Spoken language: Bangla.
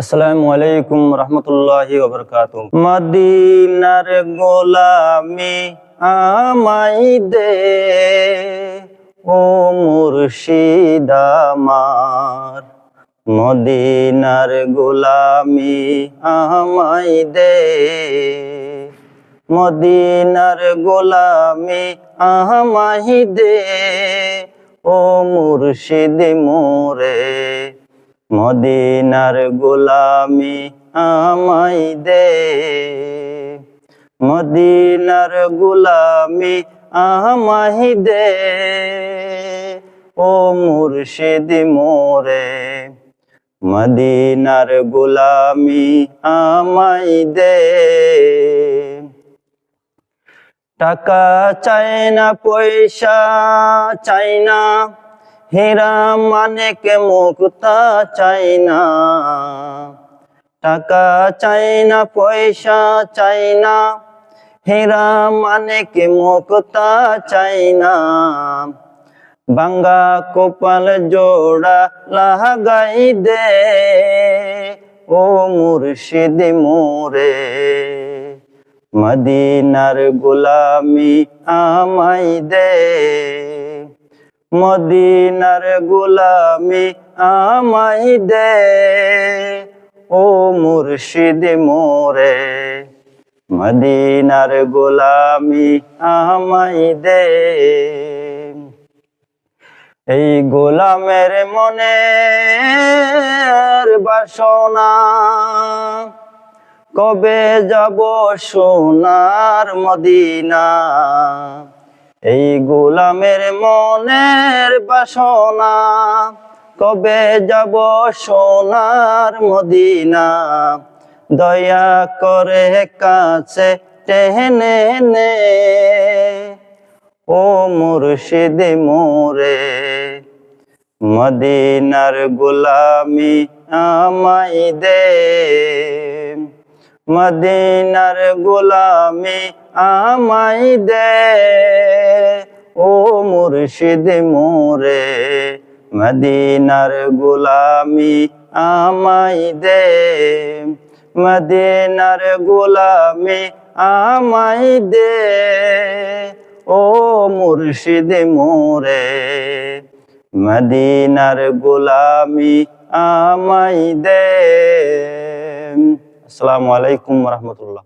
আসসালামু আলাইকুম রহমতুল্লাহি ওবরকাত মদিনার গোলামি আমাই দে, ও মুর্শিদ আমার। মদিনার গোলামি আমাই দে, মদিনার গোলামি আমাই দে, ও মুর্শিদ মোরে। মদিনার গোলামি আমাই দে। মদিনার গোলামি আমাই দে। ও মুর্শিদ মোরে, মদিনার গোলামি আমাই দে। টাকা চাই না, পয়সা চাই না হীরা মানেক মুক্তা চাই না। টাকা চাই না, পয়সা চাই না। হীরা মানেক মুক্তা চাই না। বাঙ্গা কপাল জোড়া লাগাই দে, ও মুর্শিদ মোরে। মদিনার গোলামি আমাই দে। মদিনার গোলামি আমাই দে, ও মুর্শিদ মোরে। মদিনার গোলামি আমাই দে। এই গোলামের মনে বাসনা, কবে যাব সোনার মদিনা? এই গোলামের মনের বাসনা, কবে যাব সোনার মদিনা? দয়া করে কাছে টেনে নে, ও মুর্শিদ মোরে। মদিনার গোলামি আমাই দে। মদিনার গোলামি আমাই দে। ও মুর্শিদ মোরে, মদিনার গোলামি আমাই দে। মদিনার গোলামি আমাই দে। ও মুর্শিদ মোরে, মদিনার গোলামি আমাই দে। আসসালামু আলাইকুম রহমতুল্লাহ।